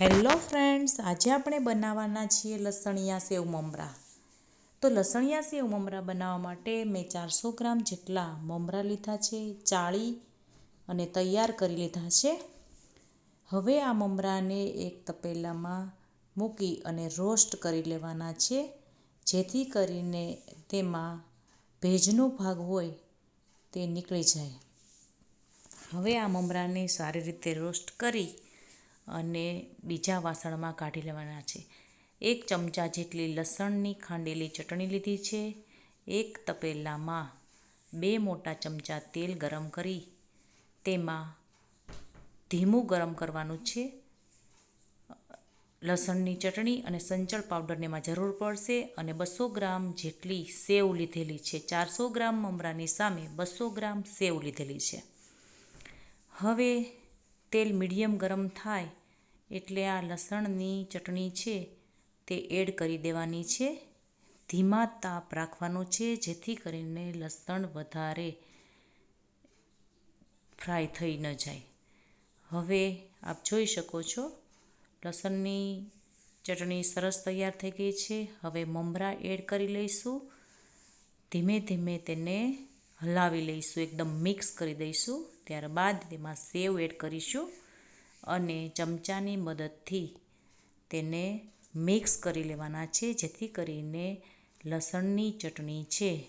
Hello friends, આજે આપણે બનાવવાના છીએ લસણિયા સેવ મમરા. તો લસણિયા સેવ મમરા બનાવવા માટે મેં ચારસો ગ્રામ જેટલા મમરા લીધા છે, ચાળી અને તૈયાર કરી લીધા છે. હવે આ મમરાને એક તપેલામાં મૂકી અને રોસ્ટ કરી લેવાના છે, જેથી કરીને તેમાં ભેજનો ભાગ હોય તે નીકળી જાય. હવે આ મમરાને સારી રીતે રોસ્ટ કરી અને બીજા વાસણમાં કાઢી લેવાના છે. એક ચમચા જેટલી લસણની ખાંડેલી ચટણી લીધી છે. એક તપેલામાં બે મોટા ચમચા તેલ ગરમ કરી તેમાં ધીમું ગરમ કરવાનું છે. લસણની ચટણી અને સંચળ પાવડરને એમાં જરૂર પડશે અને બસો ગ્રામ જેટલી સેવ લીધેલી છે. ચારસો ગ્રામ મમરાની સામે બસો ગ્રામ સેવ લીધેલી છે. હવે તેલ મીડિયમ ગરમ થાય એટલે આ લસણની ચટણી છે તે એડ કરી દેવાની છે. ધીમા તાપ રાખવાનો છે જેથી કરીને લસણ વધારે ફ્રાય થઈ ન જાય. હવે આપ જોઈ શકો છો, લસણની ચટણી સરસ તૈયાર થઈ ગઈ છે. હવે મમરા એડ કરી લઈશું. ધીમે ધીમે તેને હલાવી લઈશું, એકદમ મિક્સ કરી દઈશું. ત્યારબાદ તેમાં સેવ એડ કરીશું. અને ચમચાની મદદથી તેને મિક્સ કરી લેવાના છે, જેથી કરીને લસણની ચટણી છે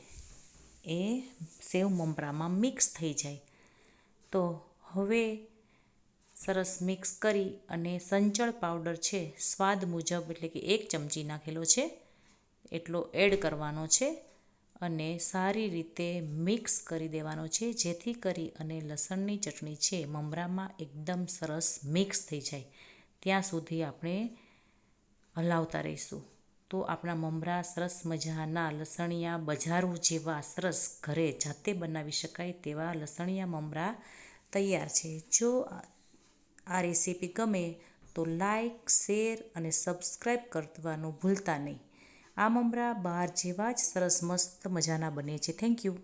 એ સેવ મમરામાં મિક્સ થઈ જાય. તો હવે સરસ મિક્સ કરી અને સંચળ પાવડર છે, સ્વાદ મુજબ એટલે કે એક ચમચી નાખેલો છે, એટલો એડ કરવાનો છે. અને સારી રીતે મિક્સ કરી દેવાનો છે, જેથી કરી અને લસણની ચટણી છે, મમરામાં એકદમ સરસ મિક્સ થઈ જાય. ત્યાં સુધી આપણે હલાવતા રહીશું. તો આપણા મમરા સરસ મજાના લસણિયા બજારું જેવા સરસ ઘરે જાતે બનાવી શકાય તેવા લસણિયા મમરા તૈયાર છે. જો આ રેસીપી ગમે તો લાઈક, શેર અને સબસ્ક્રાઈબ કરવાનું ભૂલતા નહીં. આ મમરા બહાર જેવા જ સરસ મસ્ત મજાના બને છે. Thank you